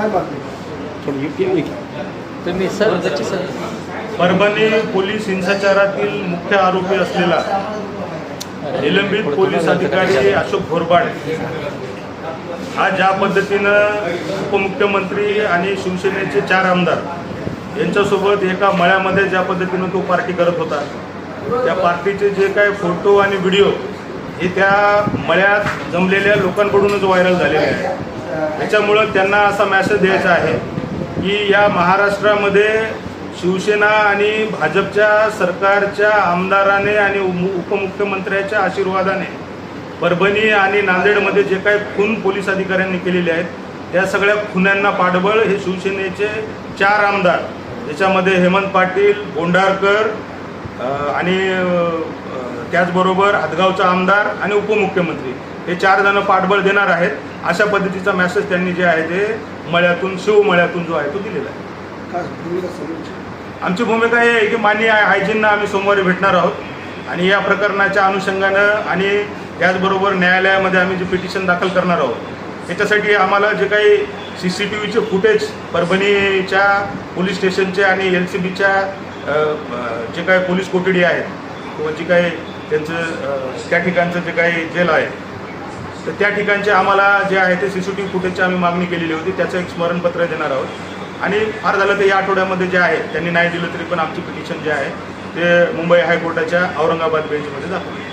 काय बातमी? तुम्ही सर परभणी पोलीस हिंसाचारातील मुख्य आरोपी असलेला निलंबित पोलीस अधिकारी अशोक घोरबाड. हा ज्या पद्धतीनं उपमुख्यमंत्री आणि शिवसेनेचे चार आमदार यांच्यासोबत एका मळ्यामध्ये ज्या पद्धतीनं तो पार्टी करत होता त्या पार्टीचे जे काही फोटो आणि व्हिडिओ हे त्या मळ्यात जमलेल्या लोकांकडूनच व्हायरल झालेले आहे त्याच्यामुळं त्यांना असा मॅसेज द्यायचा आहे की या महाराष्ट्रामध्ये शिवसेना आणि भाजपच्या सरकारच्या आमदाराने आणि उपमुख्यमंत्र्याच्या आशीर्वादाने परभणी आणि नांदेडमध्ये जे काही खून पोलीस अधिकाऱ्यांनी केलेले आहेत त्या सगळ्या खुन्यांना पाठबळ हे शिवसेनेचे चार आमदार त्याच्यामध्ये हेमंत पाटील बोंडारकर आणि त्याचबरोबर हदगावचा आमदार आणि उपमुख्यमंत्री हे चार जण पाठबळ देणार आहेत. अशा पद्धतीचा मेसेज त्यांनी जे आहे ते मळ्यातून शिवमळ्यातून जो आहे तो दिलेला आहे. काय भूमिका समोरची आमची भूमिका ही आहे की माननीय हायजींना आम्ही सोमवारी भेटणार आहोत. आणि या प्रकरणाच्या अनुषंगानं आणि त्याचबरोबर न्यायालयामध्ये आम्ही जे पिटिशन दाखल करणार आहोत त्याच्यासाठी आम्हाला जे काही सी सी टी व्हीचे फुटेज परभणीच्या पोलीस स्टेशनचे आणि एल सी बीच्या जे काही पोलीस कोठडी आहेत किंवा जी काही त्यांचं अ, त्या ठिकाणचं जे काही जेल आहे तर त्या ठिकाणचे आम्हाला जे आहे ते सी सी टी व्ही फुटेजची आम्ही मागणी केलेली होती. त्याचं एक स्मरणपत्र देणार आहोत. आणि फार झालं तर या आठवड्यामध्ये जे आहे त्यांनी नाही दिलं तरी पण आमची पिटिशन जे आहे ते मुंबई हायकोर्टाच्या औरंगाबाद बेंचमध्ये दाखवली.